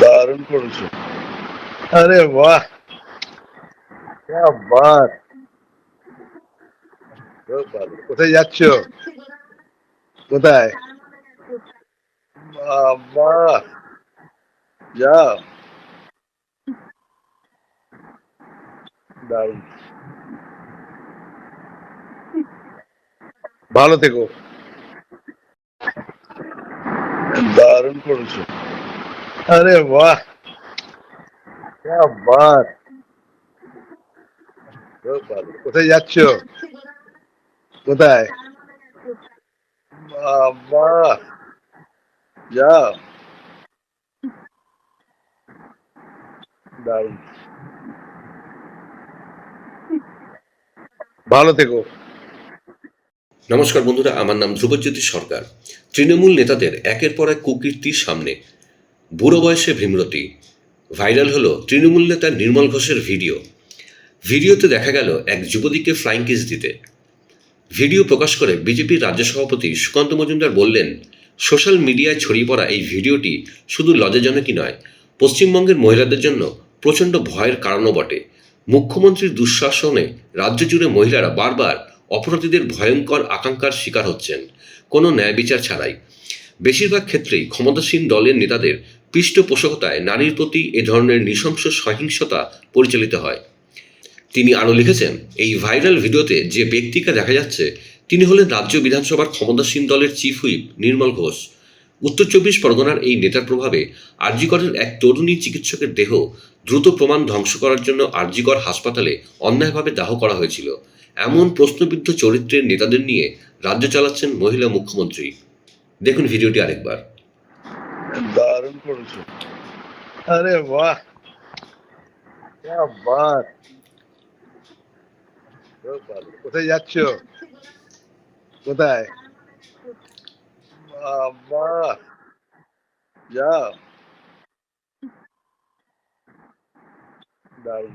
দারুণ করেছ। আরে বাহ। বাহ কোথায় যাচ্ছ? কোথায়? বাবা। যাও। দারুণ। ভালো থেকো। দারুণ করেছ। আরে বাহ क्या बात খুব ভালো। কোথায় যাচ্ছ কোথায় বাবা যাও দারুণ ভালো থেকো নমস্কার বন্ধুরা আমার নাম ধ্রুবজ্যোতি সরকার তৃণমূল নেতাদের একের পর এক কুকীর্তির সামনে বুড়ো বয়সে ভীমরতি। ভাইরাল হলো তৃণমূল নেতা নির্মল ঘোষের ভিডিও। ভিডিওতে দেখা গেল এক যুবতীকে ফ্লাইং কিস দিতে। ভিডিও প্রকাশ করে বিজেপির রাজ্য সভাপতি সুকান্ত মজুমদার বললেন, সোশ্যাল মিডিয়ায় ছড়িয়ে পড়া এই ভিডিওটি শুধু লজ্জাজনকই নয়, পশ্চিমবঙ্গের মহিলাদের জন্য প্রচণ্ড ভয়ের কারণও বটে। মুখ্যমন্ত্রীর দুঃশাসনে রাজ্য জুড়ে মহিলারা বারবার অপরাধীদের ভয়ঙ্কর আকাঙ্ক্ষার শিকার হচ্ছেন। কোনো ন্যায় বিচার ছাড়াই। বেশিরভাগ ক্ষেত্রেই ক্ষমতাসীন দলের নেতাদের পৃষ্ঠপোষকতায় নারীর প্রতি এ ধরনের নৃশংস সহিংসতা পরিচালিত হয়। তিনি আরও লিখেছেন, এই ভাইরাল ভিডিওতে যে ব্যক্তিকে দেখা যাচ্ছে, তিনি হলেন রাজ্য বিধানসভার ক্ষমতাসীন দলের চিফ হুইপ নির্মল ঘোষ। উত্তর চব্বিশ পরগনার এই নেতার প্রভাবে আরজিকরের এক তরুণী চিকিৎসকের দেহ দ্রুত প্রমাণ ধ্বংস করার জন্য আরজিকর হাসপাতালে অন্যায়ভাবে দাহ করা হয়েছিল। এমন প্রশ্নবিদ্ধ চরিত্রের নেতাদের নিয়ে রাজ্য চালাচ্ছেন মহিলা মুখ্যমন্ত্রী। দেখুন ভিডিওটি আরেকবার। দারুণ করেছ। আরে বাহ। কোথায় যাচ্ছ? কোথায়? বাবা। যা দারুণ।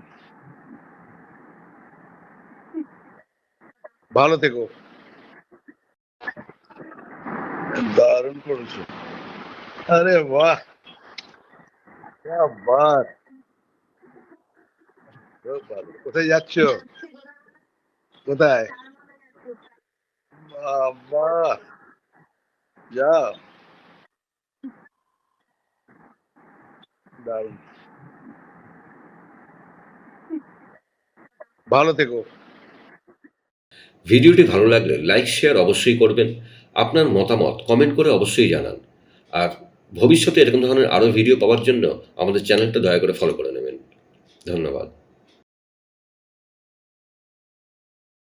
ভালো থেকো। দারুণ করেছ। আরে বাহ क्या बात খুব ভালো। কোথায় যাচ্ছ কোথায় বাবা যাও দারুণ ভালো থেকো ভিডিওটি ভালো লাগলে লাইক শেয়ার অবশ্যই করবেন আপনার মতামত কমেন্ট করে অবশ্যই জানান আর ভবিষ্যতে এরকম ধরনের আরও ভিডিও পাওয়ার জন্য আমাদের চ্যানেলটা দয়া করে ফলো করে নেবেন। ধন্যবাদ।